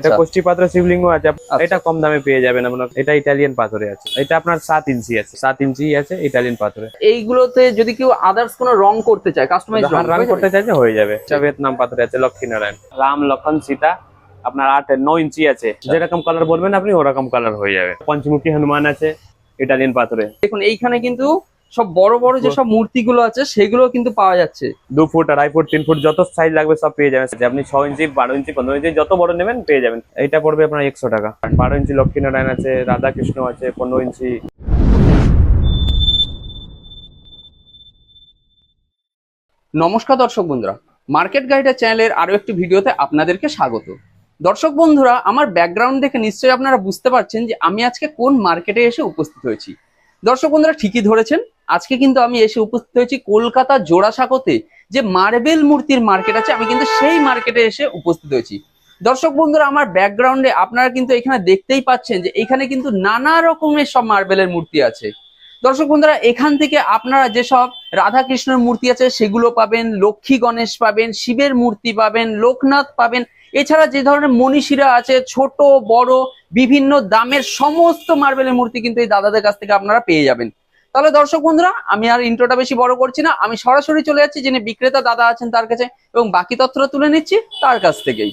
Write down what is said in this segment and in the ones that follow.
এটা আচ্ছা। কোষ্টি পাত্র শিবলিঙ্গ আছে। আচ্ছা। এটা কম দামে পেয়ে যাবেন আপনার। এটা ইটালিয়ান পাথরে আছে। এটা আপনার সাত ইঞ্চি আছে। সাত ইঞ্চি আছে ইটালিয়ান পাথরে। এইগুলোতে যদি কেউ আদার্স কোনো রং করতে চায় কাস্টমাইজ রং করতে চাইছে হয়ে যাবে। এটা ভিয়েতনাম পাথরে আছে লক্ষ্মীনারায়ণ রাম লক্ষণ সীতা আপনার আট ন ইঞ্চি আছে। আচ্ছা। যেরকম কালার বলবেন আপনি ওরকম কালার হয়ে যাবে। পঞ্চমুখী হনুমান আছে ইটালিয়ান পাথরে। দেখুন এইখানে কিন্তু সব বড় বড় যে সব মূর্তিগুলো আছে সেগুলো কিন্তু পাওয়া যাচ্ছে। দু ফুট আড়াই ফুট তিন ফুট যত সাইজ লাগবে সব পেয়ে যাবেন। আপনি ছ ইঞ্চি বারো ইঞ্চি পনেরো ইঞ্চি যত বড় নেবেন পেয়ে যাবেন। এইটা পড়বে আপনার একশো টাকা। বারো ইঞ্চি লক্ষ্মীনারায়ণ আছে রাধা কৃষ্ণ আছে পনেরো ইঞ্চি। নমস্কার দর্শক বন্ধুরা মার্কেট গাইডের চ্যানেলের আরও একটি ভিডিওতে আপনাদেরকে স্বাগত। দর্শক বন্ধুরা আমার ব্যাকগ্রাউন্ড দেখে নিশ্চয়ই আপনারা বুঝতে পারছেন যে আমি আজকে কোন মার্কেটে এসে উপস্থিত হয়েছি। দর্শক বন্ধুরা ঠিকই ধরেছেন আজকে কিন্তু আমি এসে উপস্থিত হয়েছি কলকাতা জোড়াসাঁকোতে, যে মার্বেল মূর্তির মার্কেট আছে, আমি কিন্তু সেই মার্কেটে এসে উপস্থিত হয়েছি। দর্শক বন্ধুরা, আমার ব্যাকগ্রাউন্ডে আপনারা কিন্তু এখানে দেখতেই পাচ্ছেন যে এখানে কিন্তু নানা রকমের সব মার্বেলের মূর্তি আছে। দর্শক বন্ধুরা, এখান থেকে আপনারা যেসব রাধা কৃষ্ণের মূর্তি আছে, সেগুলো পাবেন, লক্ষ্মী গণেশ পাবেন, শিবের মূর্তি পাবেন, লোকনাথ পাবেন। এছাড়া যে ধরনের মনীষীরা আছে, ছোট, বড়, বিভিন্ন দামের সমস্ত মার্বেলের মূর্তি কিন্তু এই দাদাদের কাছ থেকে আপনারা পেয়ে যাবেন। তাহলে দর্শক বন্ধুরা আমি আর ইন্ট্রোটা বেশি বড় করছি না। আমি সরাসরি চলে যাচ্ছি যিনি বিক্রেতা দাদা আছেন তার কাছে এবং বাকি তথ্য তুলে নিচ্ছি তার কাছ থেকেই।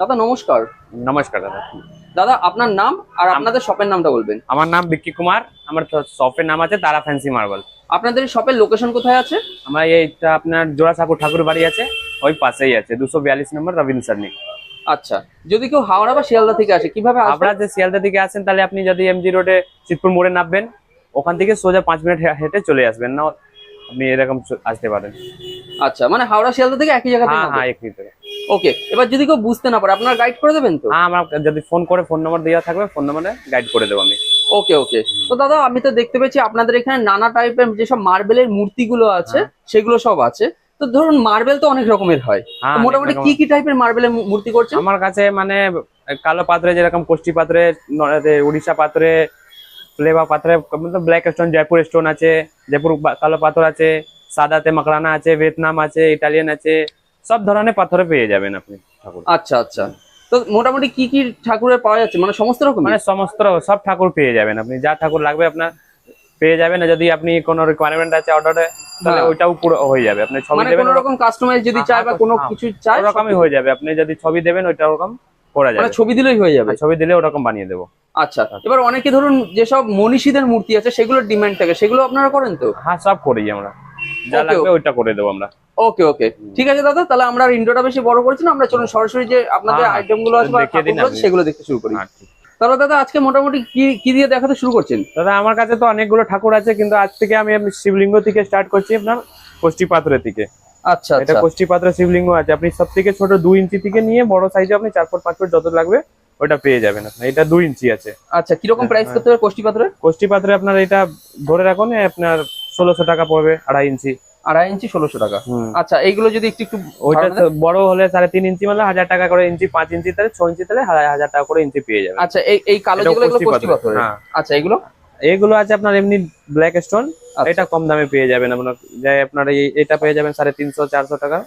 দাদা নমস্কার। নমস্কার দাদা। দাদা আপনার নাম আর আপনাদের শপের নামটা বলবেন। আমার নাম বিক্কি কুমার। আমার শপের নাম আছে তারা ফ্যান্সি মার্বেল আপনাদের শপের লোকেশন কোথায় আছে? আমার এইটা আপনার জোড়া ঠাকুর ঠাকুর বাড়ি আছে ওই পাশেই আছে দুশো বিয়াল্লিশ নম্বর রবীন্দ্র সার্নি আচ্ছা যদি কেউ হাওড়া বা শিয়ালদা থেকে আসে কীভাবে আপনারা যে শিয়ালদা থেকে আসেন তাহলে আপনি যদি এমজি রোডে চিতপুর মোড়ে নামবেন ওখান থেকে সোজা পাঁচ মিনিট হেঁটে চলে আসবেন না আপনি এরকম আসতে পারেন। আচ্ছা মানে হাওড়া শিয়ালদা থেকে একই জায়গাতে হ্যাঁ হ্যাঁ একই। ওকে এবার যদি কেউ বুঝতে না পারে আপনার গাইড করে দেবেন তো? হ্যাঁ আমার যদি ফোন করে ফোন নম্বর দেওয়া থাকবে ফোন নম্বরে গাইড করে দেবো আমি। ওকে ওকে। তো দাদা আমি তো দেখতে পেয়েছি আপনাদের এখানে নানা টাইপের যেসব মার্বেলের মূর্তিগুলো আছে। সেগুলো সব আছে। তো ধরুন মার্বেল তো অনেক রকমের হয়। মোটামুটি কি কি টাইপের মার্বেলের মূর্তি করছে আমার কাছে মানে কালো পাত্রে যেরকম কোষ্টি পাত্রে উড়িষ্যা পাত্রে ফ্লেভা পাত্রে ব্ল্যাক স্টোন জয়পুর স্টোন আছে জয়পুর কালো পাথর আছে সাদাতে মাকড়ানা আছে ভিয়েতনাম আছে ইটালিয়ান আছে সব ধরনের পাথরে পেয়ে যাবেন আপনি ঠাকুর। আচ্ছা আচ্ছা। তো মোটামুটি কি কি ঠাকুরের পাওয়া যাচ্ছে? মানে সমস্ত রকম মানে সমস্ত সব ঠাকুর পেয়ে যাবেন আপনি যা ঠাকুর লাগবে আপনার পেয়ে যাবেন যদি আপনি কোনো রিকোয়ারমেন্ট আছে অর্ডারে তাহলে হ্যাঁ। ওইটাও পুরো হয়ে যাবে আপনি ছবি মানে দেবেন কোনো রকম কাস্টমাইজ যদি চায় বা হ্যাঁ, কোনো হ্যাঁ। কিছু চায় ওরকমই হয়ে যাবে আপনি যদি ছবি দেবেন ওইটা ওরকম করা মানে যাবে। ছবি দিলেই হয়ে যাবে। ছবি দিলে ওরকম বানিয়ে দেবো। আচ্ছা এবার অনেকে ধরুন যেসব মনীষীদের মূর্তি আছে সেগুলোর ডিমান্ড থাকে। সেগুলো আপনারা করেন তো? হ্যাঁ সব করি আমরা। যা লাগবে ওইটা করে দেবো আমরা। ওকে ওকে ঠিক আছে দাদা তাহলে আমরা ইন্ডোটা বেশি বড় করছি না আমরা চলুন সরাসরি যে আপনাদের হ্যাঁ, আইটেমগুলো আছে সেগুলো দেখতে শুরু করি। হ্যাঁ, তাহলে দাদা আজকে মোটামুটি কি কি দিয়ে দেখাতে শুরু করছেন? দাদা আমার কাছে তো অনেকগুলো ঠাকুর আছে কিন্তু আজ থেকে আমি শিবলিঙ্গ থেকে স্টার্ট করছি আপনার কোষ্টি পাথরের থেকে। আচ্ছা এটা আচ্ছা। কোষ্টি পাথরের শিবলিঙ্গ আছে। আপনি সব থেকে ছোট দুই ইঞ্চি থেকে নিয়ে বড় সাইজে আপনি চার ফুট পাঁচ ফুট যত লাগবে ওটা পেয়ে যাবেন আপনি এটা দুই ইঞ্চি আছে। আচ্ছা কীরকম প্রাইস। করতে হবে কোষ্টি পাথরের? কোষ্টি পাথরে আপনার এটা ধরে রাখুন আপনার ষোলোশো টাকা পড়বে আড়াই ইঞ্চি। আড়াই ইঞ্চি ষোলোশো টাকা। আচ্ছা এইগুলো যদি একটু একটু ওইটা। বড় হলে সাড়ে তিন ইঞ্চি মানে হাজার টাকা করে ইঞ্চি পাঁচ ইঞ্চি তাহলে ছ ইঞ্চি তাহলে হাজার টাকা করে ইঞ্চি পেয়ে যাবে আচ্ছা এই এই কালো যেগুলো এগুলো কোষ্টি পাথরের? হ্যাঁ। আচ্ছা এগুলো এগুলো আছে আপনার এমনি ব্ল্যাক স্টোন আচ্ছা। এটা কম দামে পেয়ে যাবেন আপনার। যে আপনার এটা পেয়ে যাবেন সাড়ে তিনশো চারশো টাকা।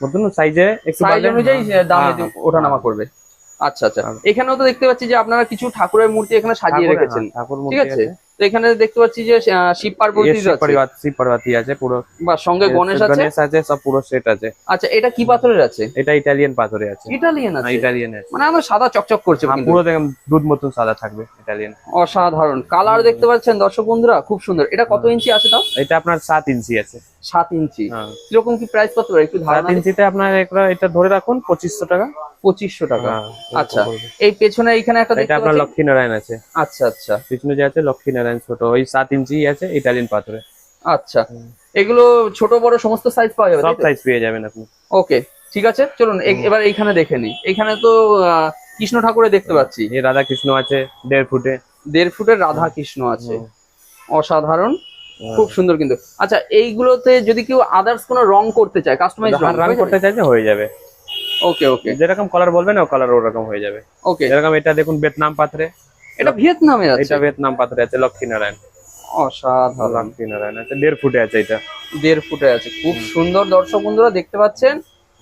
মতন সাইজে একটু সাইজ অনুযায়ী দাম হ্যাঁ, হ্যাঁ। ওঠানামা করবে। আচ্ছা আচ্ছা। হ্যাঁ। এখানেও তো দেখতে পাচ্ছি যে আপনারা কিছু ঠাকুরের মূর্তি এখানে সাজিয়ে রেখেছেন। হ্যাঁ, ঠিক আছে? তো এখানে দেখতে পাচ্ছি যে শিব পার্বতী ইয়ে শিব পার্বতী- আছে পুরো বা সঙ্গে গণেশ আছে? গণেশ আছে সব পুরো সেট আছে। আচ্ছা এটা কি পাথরের আছে? এটা ইটালিয়ান পাথরে আছে। ইটালিয়ান আছে? ইটালিয়ান আছে। মানে আমার সাদা চকচক করছে হ্যাঁ। পুরো দেখেন দুধ মতন সাদা থাকবে ইটালিয়ান। অসাধারণ। কালার দেখতে পাচ্ছেন দর্শক বন্ধুরা খুব সুন্দর। এটা কত ইঞ্চি আছে তাও? এটা আপনার সাত ইঞ্চি আছে। সাত ইঞ্চি। হ্যাঁ। কীরকম কি প্রাইস কত একটু ধারণা ইঞ্চিতে আপনার এটা ধরে রাখুন পঁচিশশো টাকা। পঁচিশশো টাকা। হ্যাঁ, আচ্ছা। এই পেছনে একটা এটা আপনার পাচ্ছি। লক্ষ্মী নারায়ণ আছে। আচ্ছা আচ্ছা। পিছনে যে আছে লক্ষ্মী নারায়ণ ছোট। ওই সাত ইঞ্চি আছে ইটালিয়ান পাথরে। আচ্ছা। এগুলো ছোট বড় সমস্ত সাইজ পাওয়া যাবে সব সাইজ পেয়ে যাবেন আপনি। ওকে ঠিক আছে? চলুন এবার এইখানে দেখে নিই। এখানে তো কৃষ্ণ ঠাকুরের দেখতে পাচ্ছি। রাধা কৃষ্ণ আছে দেড় ফুটে। দেড় ফুটের রাধা কৃষ্ণ আছে অসাধারণ। হ্যাঁ। খুব সুন্দর কিন্তু। আচ্ছা এইগুলোতে যদি কেউ আদার্স কোনো রং করতে চায় কাস্টমাইজ রং রান করতে চাইছে হয়ে যাবে। ওকে ওকে যেরকম কালার বলবেন ও কালার ওরকম হয়ে যাবে। ওকে যেরকম এটা দেখুন ভিয়েতনাম পাথরে। এটা ভিয়েতনামে আছে? এটা ভিয়েতনাম পাথরে আছে লক্ষ্মী নারায়ণ। অসাধারণ। লক্ষ্মী নারায়ণ আছে দেড় ফুটে আছে এটা। দেড় ফুটে আছে। খুব সুন্দর দর্শক বন্ধুরা দেখতে পাচ্ছেন।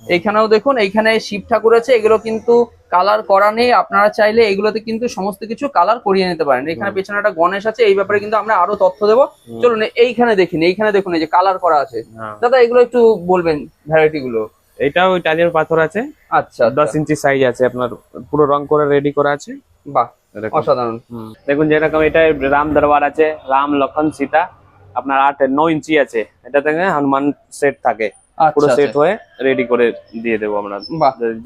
এখানেও দেখুন এইখানে শিব ঠাকুর আছে। এগুলো কিন্তু কালার করা নেই আপনারা চাইলে এগুলোতে কিন্তু সমস্ত কিছু কালার করিয়ে নিতে পারেন। এখানে। পেছনে একটা গণেশ আছে এই ব্যাপারে কিন্তু আমরা আরও তথ্য দেবো। চলুন এইখানে দেখিনি এইখানে দেখুন এই যে কালার করা আছে। হ্যাঁ। দাদা এগুলো একটু বলবেন ভ্যারাইটি গুলো এটাও ইটালিয়ান পাথর আছে। আচ্ছা দশ ইঞ্চি সাইজ আছে আপনার পুরো রং করে রেডি করা আছে। বাহ অসাধারণ। দেখুন যেরকম এটা রাম দরবার আছে রাম লক্ষণ সীতা আপনার আট ন ইঞ্চি আছে। এটা থেকে হনুমান সেট থাকে। পুরো আচ্ছা সেট আচ্ছা। হয়ে রেডি করে দিয়ে দেবো আমরা।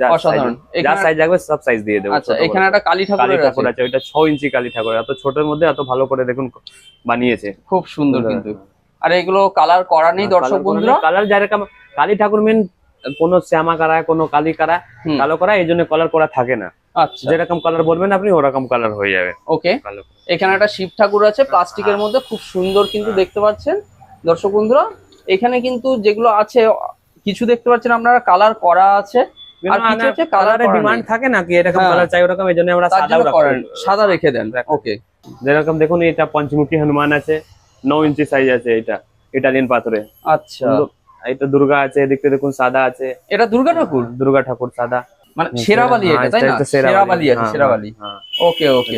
যা অসাধারণ। যা সাইজ লাগবে সব সাইজ দিয়ে দেবো আচ্ছা এখানে একটা কালী কালী ঠাকুর আছে ওইটা ছ ইঞ্চি কালী ঠাকুর এত ছোটের মধ্যে এত ভালো করে দেখুন বানিয়েছে। খুব সুন্দর কিন্তু। আর এগুলো কালার করা নেই দর্শক বন্ধুরা? কালার যেরকম কালী ঠাকুর মেন কোনো শ্যামা কারা কোনো কালী কারা কালো করা এই জন্য কালার করা থাকে না। আচ্ছা। যেরকম কালার বলবেন আপনি ওরকম কালার হয়ে যাবে। ওকে এখানে একটা শিব ঠাকুর আছে প্লাস্টিকের মধ্যে খুব সুন্দর কিন্তু দেখতে পাচ্ছেন। দর্শক বন্ধুরা এখানে কিন্তু যেগুলো আছে কিছু দেখতে পাচ্ছেন আপনারা কালার করা আছে আর কিছু হচ্ছে কালারের ডিমান্ড থাকে নাকি এরকম হ্যাঁ। কালার চাই ওরকম আমরা করেন সাদা রেখে দেন ওকে যেরকম দেখুন এটা পঞ্চমুখী হনুমান আছে ইঞ্চি সাইজ আছে এটা ইটালিয়ান পাথরে। আচ্ছা। সুন্দর। এটা দুর্গা আছে দেখতে দেখুন সাদা আছে। এটা দুর্গা ঠাকুর? দুর্গা ঠাকুর সাদা। মানে সেরাবালি এটা তাই না? সেরাবালি আছে সেরাবালি হ্যাঁ, ওকে ওকে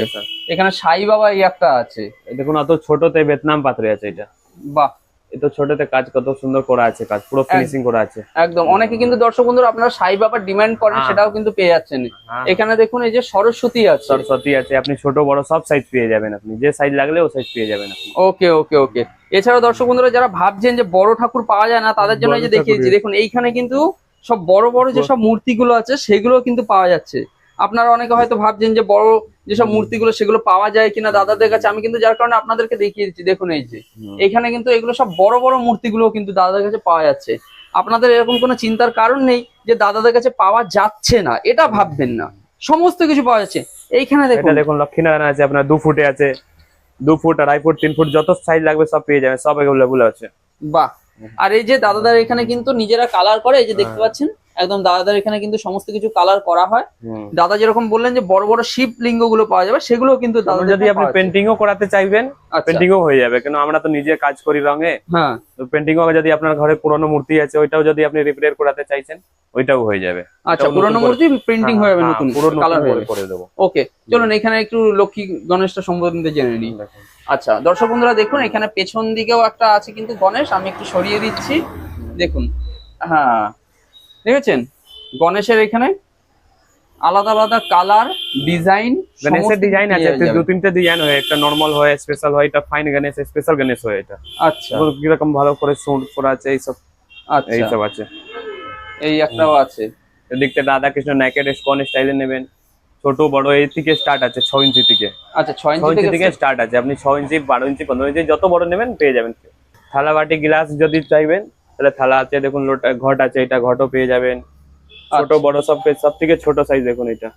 এখানে সাই বাবা এই একটা আছে। দেখুন অত ছোটতে ভিয়েতনাম পাথরে আছে এটা। বাহ এত ছোটতে কাজ কত সুন্দর করা আছে কাজ পুরো ফিনিশিং করা আছে। একদম। অনেকে কিন্তু দর্শক বন্ধুরা আপনারা সাই বাবার ডিমান্ড করেন হ্যাঁ। সেটাও কিন্তু পেয়ে যাচ্ছেন। হ্যাঁ। এখানে দেখুন এই যে সরস্বতী আছে। সরস্বতী আছে আপনি ছোট বড় সব সাইজ পেয়ে যাবেন আপনি। যে সাইজ লাগলে ও সাইজ পেয়ে যাবেন আপনি। ওকে ওকে ওকে। এছাড়াও দর্শক বন্ধুরা যারা ভাবছেন যে বড় ঠাকুর পাওয়া যায় না তাদের জন্য এই যে দেখিয়েছি দেখুন এইখানে কিন্তু সব বড় বড় যেসব মূর্তিগুলো আছে সেগুলো কিন্তু পাওয়া যাচ্ছে। আপনারা অনেকে হয়তো ভাবছেন যে বড় যেসব মূর্তিগুলো সেগুলো পাওয়া যায় কিনা দাদাদের কাছে আমি কিন্তু যার কারণে আপনাদেরকে দেখিয়ে দিচ্ছি দেখুন এই যে। এখানে কিন্তু এগুলো সব বড় বড় মূর্তিগুলো কিন্তু দাদাদের কাছে পাওয়া যাচ্ছে। আপনাদের এরকম কোনো চিন্তার কারণ নেই যে দাদাদের কাছে পাওয়া যাচ্ছে না এটা ভাববেন না। সমস্ত কিছু পাওয়া যাচ্ছে। এইখানে দেখুন। দেখুন লক্ষ্মীনারায়ণ আছে আপনার দু ফুটে আছে দু ফুট আড়াই ফুট তিন ফুট যত সাইজ লাগবে সব পেয়ে যাবেন সব অ্যাভেলেবল আছে। বাহ। আর এই যে দাদাদার এখানে কিন্তু নিজেরা কালার করে এই যে দেখতে পাচ্ছেন একদম দাদাদের এখানে কিন্তু সমস্ত কিছু কালার করা হয়। দাদা যেরকম বললেন যে বড় বড় শিব লিঙ্গগুলো পাওয়া যাবে সেগুলো কিন্তু দাদা যদি আপনি যাচ্ছে। পেন্টিংও করাতে চাইবেন আচ্ছা, পেন্টিংও হয়ে যাবে কেন আমরা তো নিজে কাজ করি রঙে। হ্যাঁ। তো পেন্টিংও যদি আপনার ঘরে পুরনো মূর্তি আছে ওইটাও যদি আপনি রিপেয়ার করাতে চাইছেন ওইটাও হয়ে যাবে। আচ্ছা পুরনো মূর্তি প্রিন্টিং হয়ে যাবে হ্যাঁ, নতুন পুরো কালার হয়ে করে করে দেবো। ওকে চলুন এখানে একটু লক্ষ্মী গণেশটা সম্বন্ধে জেনে নিই। আচ্ছা দর্শক বন্ধুরা দেখুন এখানে পেছন দিকেও একটা আছে কিন্তু গণেশ আমি একটু সরিয়ে দিচ্ছি। দেখুন হ্যাঁ দেখেছেন? গণেশের এখানে আলাদা আলাদা কালার ডিজাইন গণেশের ডিজাইন আছে দু তিনটে ডিজাইন হয় একটা নরমাল হয় স্পেশাল হয় এটা ফাইন গণেশ স্পেশাল গণেশ হয় এটা। আচ্ছা। কীরকম ভালো করে সুট করা আছে এইসব আচ্ছা। এইসব আছে। এই একটাও আছে। দেখতে রাধা কৃষ্ণ ন্যাকেড স্কন স্টাইলে নেবেন? ছোট বড় এই থেকে স্টার্ট আছে ছ ইঞ্চি থেকে। আচ্ছা ছয় ছ ইঞ্চি ইঞ্চি থেকে স্টার্ট আছে। আপনি ছ ইঞ্চি বারো ইঞ্চি পনেরো ইঞ্চি যত বড় নেবেন পেয়ে যাবেন। থালা বাটি গ্লাস যদি চাইবেন তাহলে থালা আছে দেখুন লোটা ঘট আছে এটা ঘটও পেয়ে যাবেন। ছোট আচ্ছা। বড় সব সব থেকে ছোট সাইজ দেখুন এটা।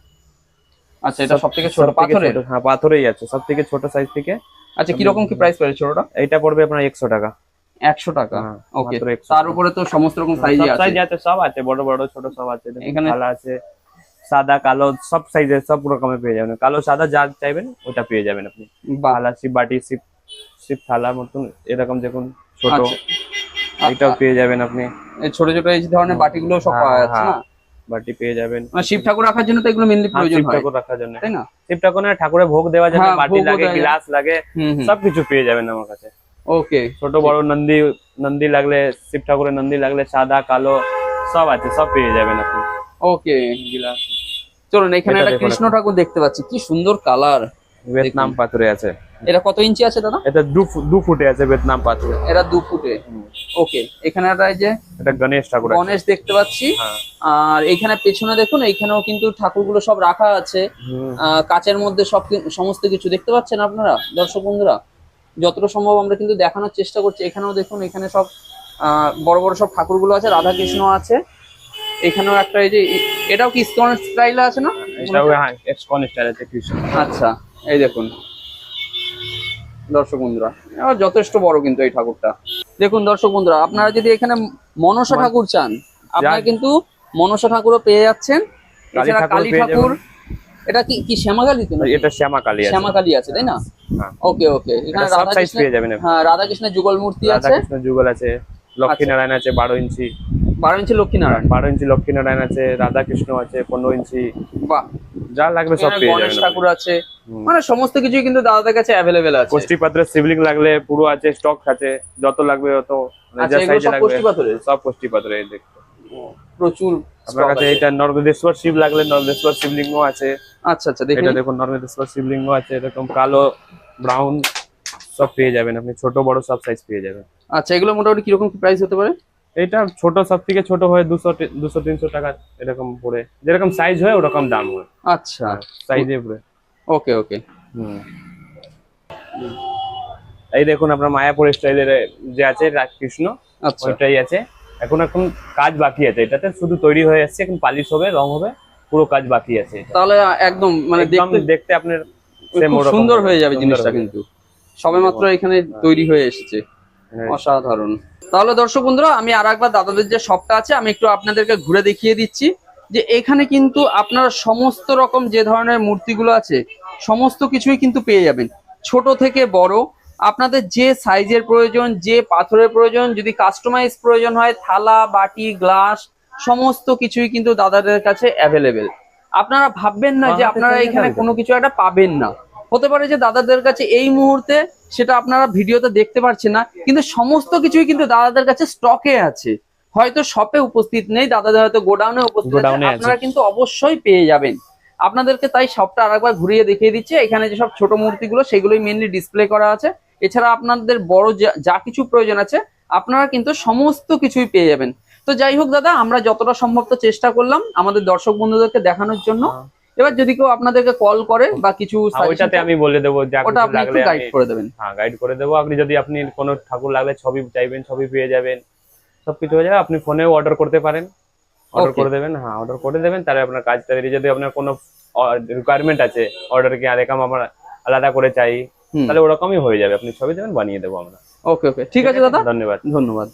আচ্ছা এটা সব থেকে ছোট পাথরের? হ্যাঁ পাথরেই আছে সব থেকে ছোট সাইজ থেকে। আচ্ছা কীরকম কি প্রাইস পড়ে ছোটটা? এইটা পড়বে আপনার একশো টাকা। একশো টাকা? হ্যাঁ, ওকে তার উপরে তো সমস্ত রকম সাইজ সব আছে। সাইজ আছে সব আছে বড় বড় ছোট সব আছে এখানে- থালা আছে সাদা কালো সব সাইজের সব রকমের পেয়ে যাবেন। কালো সাদা যা চাইবেন ওটা পেয়ে যাবেন আপনি। বাহ। থালা সিপ বাটি সিপ সিপ থালা মতন এরকম দেখুন ছোট। আচ্ছা। এটাও পেয়ে যাবেন আপনি। এই ছোট ছোট এই ধরনের বাটিগুলো সব হ্যাঁ, পাওয়া যাচ্ছে না? হ্যাঁ। বাটি পেয়ে যাবেন। মানে শিব ঠাকুর রাখার জন্য তো এগুলো মেনলি হ্যাঁ, প্রয়োজন শিব হয়। ঠাকুর রাখার জন্য। তাই না? শিব ঠাকুর না ঠাকুরের ভোগ জন্য হ্যাঁ, বাটি লাগে গ্লাস লাগে সবকিছু পেয়ে যাবেন আমার কাছে। ওকে ছোট বড় নন্দী নন্দী লাগলে শিব ঠাকুরের নন্দী লাগলে সাদা কালো সব আছে সব পেয়ে যাবেন আপনি। ওকে গিলাস। চলুন এখানে একটা কৃষ্ণ ঠাকুর দেখতে পাচ্ছি কি সুন্দর কালার। ভিয়েতনাম পাথরে আছে। এটা কত ইঞ্চি আছে দাদা? এটা দু ফুটে আছে ভিয়েতনাম পাথরে। এটা দু ফুটে। ওকে এখানে একটা যে এটা গণেশ ঠাকুর গণেশ দেখতে পাচ্ছি। হ্যাঁ। আর এখানে পেছনে দেখুন এইখানেও কিন্তু ঠাকুরগুলো সব রাখা আছে। কাচের মধ্যে সব সমস্ত কিছু দেখতে পাচ্ছেন আপনারা দর্শক বন্ধুরা? যতটা সম্ভব আমরা কিন্তু দেখানোর চেষ্টা করছি। এখানেও দেখুন এখানে সব বড় বড় সব ঠাকুরগুলো আছে রাধা কৃষ্ণ আছে। এখানেও একটা এই যে এটাও কি স্টোন স্টাইলে আছে না? এটাও হ্যাঁ স্টাইল আছে কৃষ্ণ। আচ্ছা এই দেখুন। দর্শক বন্ধুরা যথেষ্ট বড় কিন্তু এই ঠাকুরটা। দেখুন দর্শক বন্ধুরা আপনারা যদি এখানে মনসা ঠাকুর চান আপনারা কিন্তু মনসা ঠাকুরও পেয়ে যাচ্ছেন। কালী এছাড়া ঠাকুর কালী ঠাকুর এটা কি কি শ্যামাকালী তো? এটা শ্যামা কালী আছে। শ্যামাকালী আছে তাই না? হ্যাঁ। ওকে ওকে। এখানে রাধা কৃষ্ণ পেয়ে যাবেন। হ্যাঁ রাধা কৃষ্ণের যুগল মূর্তি আছে। রাধা কৃষ্ণের যুগল আছে লক্ষ্মী নারায়ণ আছে বারো ইঞ্চি। বারো ইঞ্চি লক্ষ্মীনারায়ণ। বারো ইঞ্চি লক্ষ্মীনারায়ণ আছে রাধা কৃষ্ণ আছে পনেরো ইঞ্চি। বাহ। যা লাগবে সব পেয়ে গণেশ ঠাকুর আছে। মানে সমস্ত কিছুই কিন্তু দাদাদের কাছে অ্যাভেলেবেল আছে। কোষ্টি পাত্রের শিবলিং লাগলে পুরো আছে স্টক আছে যত লাগবে তত আচ্ছা যা সাইজে সব লাগবে কোষ্টি সব কোষ্টি পাত্রে দেখতে। প্রচুর আপনার কাছে। এটা নর্মদেশ্বর শিব লাগলে নর্মদেশ্বর শিবলিঙ্গ আছে। আচ্ছা আচ্ছা এটা। দেখুন নর্মদেশ্বর শিবলিঙ্গ আছে এরকম কালো ব্রাউন সব পেয়ে যাবেন। আপনি ছোট বড় সব সাইজ পেয়ে যাবেন। আচ্ছা এগুলো মোটামুটি কীরকম প্রাইস হতে পারে? এটা ছোট সব থেকে ছোট হয় দুশো দুশো তিনশো টাকা এরকম পড়ে। যেরকম সাইজ হয় ওরকম দাম হয়। আচ্ছা। সাইজে পড়ে। ওকে ওকে। এই দেখুন আপনার মায়াপুর স্টাইলের যে আছে কৃষ্ণ আচ্ছা। ওইটাই আছে। এখন এখন কাজ বাকি আছে। এটাতে শুধু তৈরি হয়ে যাচ্ছে এখন পালিশ হবে রং হবে পুরো কাজ বাকি আছে তাহলে একদম মানে দেখতে দেখতে আপনার সুন্দর হয়ে যাবে জিনিসটা কিন্তু। সবে মাত্র এখানে তৈরি হয়ে এসেছে। হ্যাঁ। অসাধারণ। তাহলে দর্শক বন্ধুরা আমি আর একবার দাদাদের যে শপটা আছে আমি একটু আপনাদেরকে ঘুরে দেখিয়ে দিচ্ছি যে এখানে কিন্তু আপনারা সমস্ত রকম যে ধরনের মূর্তিগুলো আছে সমস্ত কিছুই কিন্তু পেয়ে যাবেন। ছোট থেকে বড় আপনাদের যে সাইজের প্রয়োজন যে পাথরের প্রয়োজন যদি কাস্টমাইজ প্রয়োজন হয় থালা বাটি গ্লাস সমস্ত কিছুই কিন্তু দাদাদের কাছে অ্যাভেলেবেল আপনারা ভাববেন না যে আপনারা এখানে কোনো কিছু একটা পাবেন না। হতে পারে যে দাদাদের কাছে এই মুহূর্তে সেটা আপনারা ভিডিওতে দেখতে পাচ্ছেন না কিন্তু সমস্ত কিছুই কিন্তু দাদাদের কাছে স্টকে আছে। হয়তো শপে উপস্থিত নেই দাদাদের হয়তো গোডাউনে উপস্থিত আপনারা কিন্তু অবশ্যই পেয়ে যাবেন। আপনাদেরকে তাই শপটা আরেকবার ঘুরিয়ে দেখিয়ে দিচ্ছে এখানে যে সব ছোট মূর্তিগুলো সেগুলোই মেনলি ডিসপ্লে করা আছে। এছাড়া আপনাদের বড় যা- যা কিছু প্রয়োজন আছে আপনারা কিন্তু সমস্ত কিছুই পেয়ে যাবেন। তো যাই হোক দাদা আমরা যতটা সম্ভব তো চেষ্টা করলাম আমাদের দর্শক বন্ধুদেরকে দেখানোর জন্য। এবার যদি কেউ আপনাদেরকে কল করে বা কিছু ওইটাতে আমি বলে দেবো ওটা আপনি একটু গাইড করে দেবেন। হ্যাঁ গাইড করে দেবো। আপনি যদি আপনি কোনো ঠাকুর লাগলে ছবি চাইবেন ছবি পেয়ে যাবেন সবকিছু হয়ে যাবে আপনি ফোনেও অর্ডার করতে পারেন। অর্ডার করে দেবেন হ্যাঁ অর্ডার করে দেবেন তাহলে আপনার কাজ বেরিয়ে যদি আপনার কোনো রিকোয়ারমেন্ট আছে অর্ডার কি আরেকম আমরা আলাদা করে চাই তাহলে ওরকমই হয়ে যাবে। আপনি ছবি দেবেন বানিয়ে দেবো আমরা। ওকে ওকে ঠিক আছে দাদা। ধন্যবাদ। ধন্যবাদ।